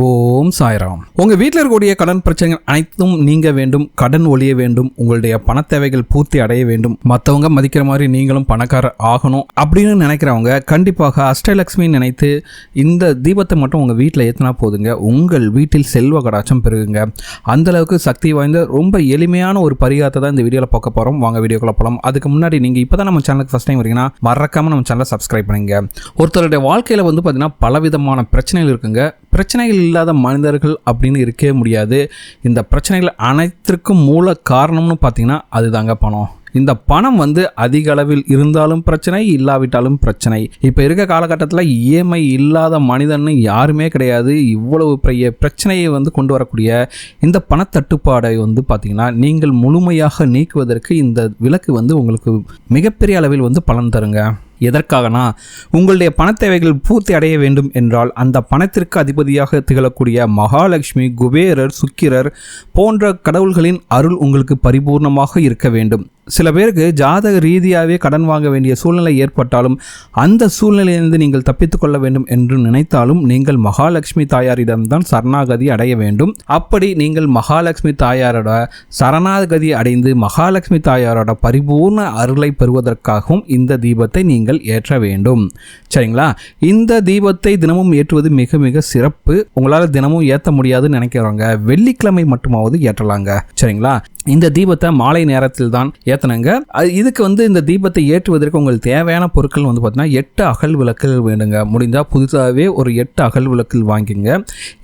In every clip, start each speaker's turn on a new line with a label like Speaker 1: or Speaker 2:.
Speaker 1: ஓம் சாய்ராம். உங்கள் வீட்டில் இருக்கக்கூடிய கடன் பிரச்சனைகள் அனைத்தும் நீங்க வேண்டும் கடன் ஒழிய வேண்டும் உங்களுடைய பண தேவைகள் பூர்த்தி அடைய வேண்டும். மற்றவங்க மதிக்கிற மாதிரி நீங்களும் பணக்காரர் ஆகணும் அப்படின்னு நினைக்கிறவங்க கண்டிப்பாக அஷ்டலட்சுமி நினைத்து இந்த தீபத்தை மட்டும் உங்கள் வீட்டில் ஏற்றினா போதுங்க. உங்கள் வீட்டில் செல்வ கடாச்சம் பெருகுங்க. அந்தளவுக்கு சக்தி வாய்ந்த ரொம்ப எளிமையான ஒரு பரிகாரத்தை தான் இந்த வீடியோவில் பார்க்க போகிறோம் வாங்க வீடியோக்குள்ள போகலாம் அதுக்கு முன்னாடி நீங்கள் இப்போ தான் நம்ம சேனலுக்கு ஃபஸ்ட் டைம் வரீங்கன்னா மறக்காமல் நம்ம சேனலை சப்ஸ்கிரைப் பண்ணுங்க. ஒருத்தருடைய வாழ்க்கையில் வந்து பார்த்தீங்கன்னா பலவிதமான பிரச்சனைகள் இருக்குங்க. பிரச்சனைகள் இல்லாத மனிதர்கள் அப்படின்னு இருக்கவே முடியாது. இந்த பிரச்சனைகள் அனைத்திற்கும் மூல காரணம்னு பார்த்தீங்கன்னா அதுதாங்க பணம். இந்த பணம் வந்து அதிக அளவில் இருந்தாலும் பிரச்சனை இல்லாவிட்டாலும் பிரச்சனை. இப்போ இருக்க காலகட்டத்தில் இஎம்ஐ இல்லாத மனிதன்னு யாருமே கிடையாது. இவ்வளவு பெரிய பிரச்சனையை வந்து கொண்டு வரக்கூடிய இந்த பணத்தட்டுப்பாடை வந்து பார்த்திங்கன்னா நீங்கள் முழுமையாக நீக்குவதற்கு இந்த விலக்கு வந்து உங்களுக்கு மிகப்பெரிய அளவில் வந்து பலன் தருங்க. எதற்காகனா உங்களுடைய பண தேவைகள் பூர்த்தி அடைய வேண்டும் என்றால் அந்த பணத்திற்கு அதிபதியாக திகழக்கூடிய மகாலட்சுமி குபேரர் சுக்கிரர் போன்ற கடவுள்களின் அருள் உங்களுக்கு பரிபூர்ணமாக இருக்க வேண்டும். சில பேருக்கு ஜாதக ரீதியாகவே கடன் வாங்க வேண்டிய சூழ்நிலை ஏற்பட்டாலும் அந்த சூழ்நிலையிலிருந்து நீங்கள் தப்பித்துக்கொள்ள வேண்டும் என்று நினைத்தாலும் நீங்கள் மகாலட்சுமி தாயாரிடம்தான் சரணாகதி அடைய வேண்டும். அப்படி நீங்கள் மகாலட்சுமி தாயாரோட சரணாகதி அடைந்து மகாலட்சுமி தாயாரோட பரிபூர்ண அருளை பெறுவதற்காகவும் இந்த தீபத்தை நீங்கள் ஏற்ற வேண்டும். சரிங்களா? இந்த தீபத்தை தினமும் ஏற்றுவது மிக மிக சிறப்பு. உங்களால் தினமும் ஏற்ற முடியாதுன்னு நினைக்கிறவங்க வெள்ளிக்கிழமை மட்டுமாவது ஏற்றலாங்க. சரிங்களா? இந்த தீபத்தை மாலை நேரத்தில் தான் ஏற்றணுங்க இதுக்கு வந்து இந்த தீபத்தை ஏற்றுவதற்கு உங்களுக்கு தேவையான பொருட்கள் வந்து பார்த்தீங்கன்னா எட்டு அகல் விளக்குகள் வேணுங்க. முடிந்தால் புதுசாகவே ஒரு எட்டு அகல் விளக்குகள் வாங்கிங்க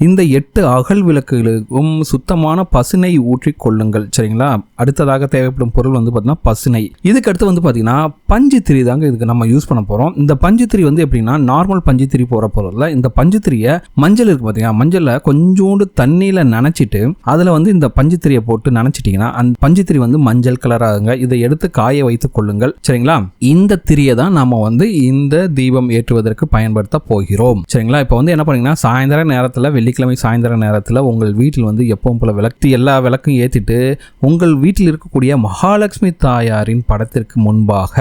Speaker 1: இந்த எட்டு அகல் விளக்குகளுக்கும் சுத்தமான பசுனை ஊற்றி கொள்ளுங்கள். சரிங்களா? அடுத்ததாக தேவைப்படும் பொருள் வந்து பார்த்தீங்கன்னா பசுனை இதுக்கு அடுத்து வந்து பார்த்தீங்கன்னா பஞ்சு திரி தாங்க இதுக்கு நம்ம யூஸ் பண்ண போகிறோம் இந்த பஞ்சு திரி வந்து எப்படின்னா நார்மல் பஞ்சு திரி போகிற பொருளில் இந்த பஞ்சு திரியை மஞ்சள் இருக்கு பார்த்தீங்கன்னா மஞ்சளில் கொஞ்சோண்டு தண்ணியில் நனைச்சிட்டு அதில் வந்து இந்த பஞ்சு திரியை போட்டு நனைச்சிட்டிங்கன்னா அந்த பஞ்சுத்திரி வந்து மஞ்சள் கலர் ஆகுங்க. இதை எடுத்து காய வைத்துக் கொள்ளுங்கள். சரிங்களா? இந்த திரியை தான் நாம வந்து இந்த தீபம் ஏற்றுவதற்கு பயன்படுத்த போகிறோம். சரிங்களா? இப்போ வந்து என்ன பண்ணீங்கன்னா சாயந்தர நேரத்தில் வெள்ளிக்கிழமை சாயந்தர நேரத்தில் உங்கள் வீட்டில் வந்து எப்பவும் போல விளக்கு எல்லா விளக்கும் ஏற்றிட்டு உங்கள் வீட்டில் இருக்கக்கூடிய மகாலட்சுமி தாயாரின் படத்திற்கு முன்பாக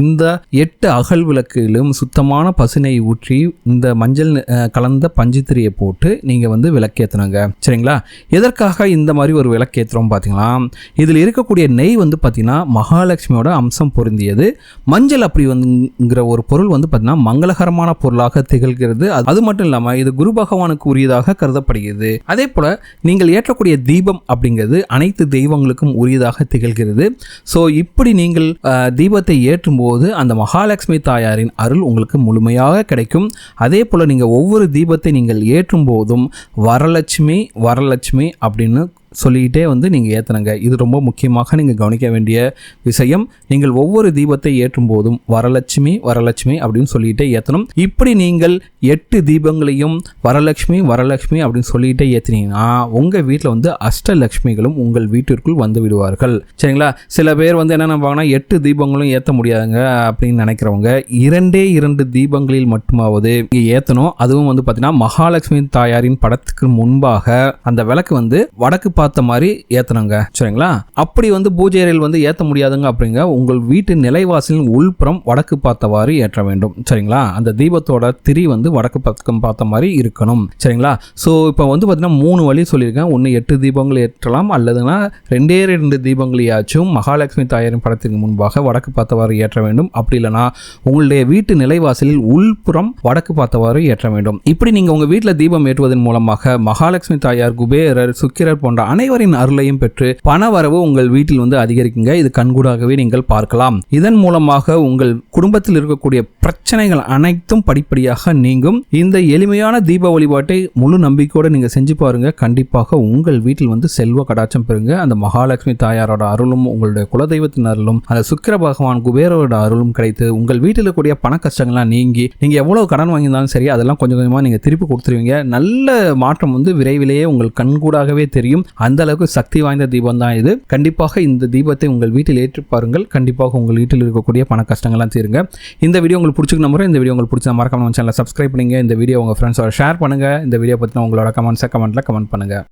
Speaker 1: இந்த எட்டு அகல் விளக்கிலும் சுத்தமான பசுனை ஊற்றி இந்த மஞ்சள் கலந்த பஞ்சுத்திரியை போட்டு நீங்கள் வந்து விளக்கேற்றணுங்க சரிங்களா? எதற்காக இந்த மாதிரி ஒரு விளக்கேற்றுறோம் பார்த்தீங்களா இதில் இருக்கக்கூடிய நெய் வந்து பார்த்திங்கன்னா மகாலட்சுமியோட அம்சம் பொருந்தியது. மஞ்சள் அப்படி வந்துங்கிற ஒரு பொருள் வந்து பார்த்தீங்கன்னா மங்களகரமான பொருளாக திகழ்கிறது. அது- அது மட்டும் இல்லாமல் இது குரு பகவானுக்கு உரியதாக கருதப்படுகிறது. அதே போல் நீங்கள் ஏற்றக்கூடிய தீபம் அப்படிங்கிறது அனைத்து தெய்வங்களுக்கும் உரியதாக திகழ்கிறது. ஸோ இப்படி நீங்கள் தீபத்தை தீபத்தை ஏற்றும்போது அந்த மகாலட்சுமி தாயாரின் அருள் உங்களுக்கு முழுமையாக கிடைக்கும். அதே போல் நீங்கள் ஒவ்வொரு தீபத்தை நீங்கள் ஏற்றும் போதும் வரலட்சுமி வரலட்சுமி அப்படின்னு சொல்லிக்கிட்டே வந்து நீங்கள் ஏற்றணுங்க இது ரொம்ப முக்கியமாக நீங்கள் கவனிக்க வேண்டிய விஷயம். நீங்கள் ஒவ்வொரு தீபத்தை ஏற்றும் போதும் வரலட்சுமி வரலட்சுமி அப்படின்னு சொல்லிக்கிட்டே ஏற்றணும் இப்படி நீங்கள் எட்டு தீபங்களையும் வரலட்சுமி வரலட்சுமி அப்படின்னு சொல்லிக்கிட்டே ஏற்றினீங்கன்னா உங்கள் வீட்டில் வந்து அஷ்டலட்சுமிகளும் உங்கள் வீட்டிற்குள் வந்து விடுவார்கள். சரிங்களா? சில பேர் வந்து என்ன நம்புவாங்கன்னா எட்டு தீபங்களும் ஏற்ற முடியாதுங்க அப்படின்னு நினைக்கிறவங்க இரண்டே இரண்டு தீபங்களில் மட்டுமாவது இங்கே ஏற்றணும் அதுவும் வந்து பார்த்தீங்கன்னா மகாலட்சுமி தாயாரின் படத்துக்கு முன்பாக அந்த விளக்கு வந்து வடக்கு பார்த்த மாதிரி ஏற்றணுங்க சரிங்களா? அப்படி வந்து பூஜை அறையில் வந்து ஏற்ற முடியாதுங்க அப்படிங்க உங்கள் வீட்டு நிலைவாசலின் உள்புறம் வடக்கு பார்த்தவாறு ஏற்ற வேண்டும் சரிங்களா? அந்த தீபத்தோட திரி வந்து வடக்கு பக்கம் பார்த்த மாதிரி இருக்கணும் சரிங்களா? ஸோ இப்போ வந்து பார்த்தீங்கன்னா மூணு வழி சொல்லியிருக்கேன். ஒன்று எட்டு தீபங்கள் ஏற்றலாம் அல்லதுன்னா ரெண்டே ரெண்டு தீபங்களையாச்சும் மகாலட்சுமி தாயாரின் படத்திற்கு முன்பாக வடக்கு பார்த்தவாறு ஏற்ற வேண்டும். அப்படி இல்லைனா உங்களுடைய வீட்டு நிலைவாசலில் உள்புறம் வடக்கு பார்த்தவாறு ஏற்ற வேண்டும். இப்படி நீங்கள் உங்கள் வீட்டில் தீபம் ஏற்றுவதன் மூலமாக மகாலட்சுமி தாயார் குபேரர் சுக்கிரர் போன்ற அனைவரின் அருளையும் பெற்று பணவரவு உங்கள் வீட்டில் வந்து அதிகரிக்குங்க. இது கண்கூடாகவே நீங்கள் பார்க்கலாம். இதன் மூலமாக உங்கள் குடும்பத்தில் இருக்கக்கூடிய பிரச்சனைகள் அனைத்தும் படிப்படியாக நீங்கும். இந்த எளிமையான தீப வழிபாட்டை முழு நம்பிக்கையோடு நீங்க செஞ்சு பாருங்க. கண்டிப்பாக உங்கள் வீட்டில் வந்து செல்வ கடாச்சம் பெறுங்க. அந்த மகாலட்சுமி தாயாரோட அருளும் உங்களுடைய குலதெய்வத்தின் அருளும் அந்த சுக்கர பகவான் குபேரோட அருளும் கிடைத்து உங்கள் வீட்டில் இருக்கக்கூடிய பண கஷ்டங்கள்லாம் நீங்கி நீங்க எவ்வளவு கடன் வாங்கியிருந்தாலும் சரி அதெல்லாம் கொஞ்சம் கொஞ்சமாக நீங்க திருப்பி கொடுத்துருவீங்க. நல்ல மாற்றம் வந்து விரைவிலேயே உங்கள் கண்கூடாகவே தெரியும். அந்த அளவுக்கு சக்தி வாய்ந்த தீபம் தான் இது. கண்டிப்பாக இந்த தீபத்தை உங்கள் வீட்டில் ஏற்றி பாருங்கள். கண்டிப்பாக உங்கள் வீட்டில் இருக்கக்கூடிய பண கஷ்டங்கள்லாம் தீருங்க. இந்த வீடியோ உங்களுக்கு பிடிச்சிருக்கு நம்புறேன். இந்த வீடியோ உங்களுக்கு பிடிச்ச மறக்காம சேனலை சப்ஸ்கிரைப் பண்ணுங்க. இந்த வீடியோ உங்கள் ஃப்ரெண்ட்ஸோட ஷேர் பண்ணுங்கள் இந்த வீடியோ பற்றின உங்களோட கமெண்ட்ஸை கமெண்ட்டில் கமெண்ட் பண்ணுங்கள்